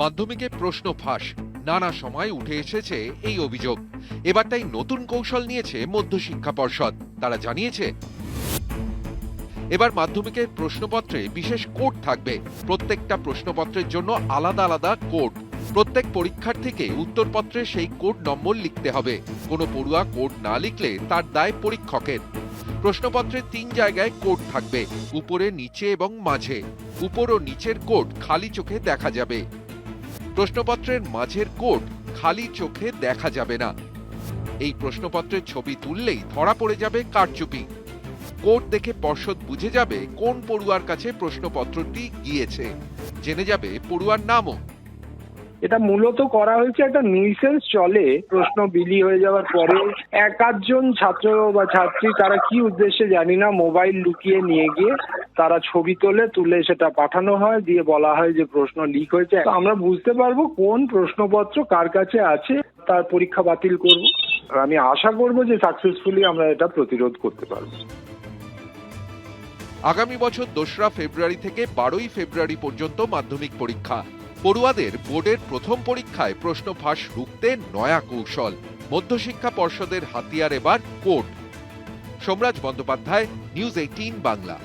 মাধ্যমিকে প্রশ্ন ফাঁস। নানা সময় উঠে এসেছে এই অভিযোগ। এবার তাই নতুন কৌশল নিয়েছে মধ্যশিক্ষা পর্ষদ। তারা জানিয়েছে, এবার মাধ্যমিকের প্রশ্নপত্রে বিশেষ কোড থাকবে। প্রত্যেকটা প্রশ্নপত্রের জন্য আলাদা আলাদা কোড। প্রত্যেক পরীক্ষার্থীকে উত্তরপত্রে সেই কোড নম্বর লিখতে হবে। কোনো পড়ুয়া কোড না লিখলে তার দায় পরীক্ষকের। প্রশ্নপত্রের তিন জায়গায় কোড থাকবে, উপরে, নিচে এবং মাঝে। উপর ও নিচের কোড খালি চোখে দেখা যাবে। প্রশ্নপত্রের মাঝের কোড খালি চোখে দেখা যাবে না। এই প্রশ্নপত্রের ছবি তুললেই ধরা পড়ে যাবে কারচুপি। কোড দেখে পর্ষদ বুঝে যাবে কোন পড়ুয়ার কাছে প্রশ্নপত্রটি গিয়েছে। জেনে যাবে পড়ুয়ার নামও। এটা মূলত করা হয়েছে একটা নিউসেন্স চলে, প্রশ্ন বিলি হয়ে যাওয়ার পরে এক আধজন ছাত্র বা ছাত্রী তারা কি উদ্দেশ্যে জানি না মোবাইল লুকিয়ে নিয়ে গিয়ে তারা ছবি তোলে, তুলে সেটা পাঠানো হয়, দিয়ে বলা হয় যে প্রশ্ন লিক হয়েছে। আমরা বুঝতে পারব কোন প্রশ্নপত্র কার কাছে আছে, তার পরীক্ষা বাতিল করব। আমি আশা করব যে সাকসেসফুলি আমরা এটা প্রতিরোধ করতে পারব। আগামী বছর দোসরা ফেব্রুয়ারি থেকে বারোই ফেব্রুয়ারি পর্যন্ত মাধ্যমিক পরীক্ষা। পড়ুয়াদের বোর্ডের প্রথম পরীক্ষায় প্রশ্ন ফাঁস রুখতে নয়া কৌশল। মধ্যশিক্ষা পর্ষদের হাতিয়ার এবার court. Somraj Bandyopadhyay news eighteen Bangla.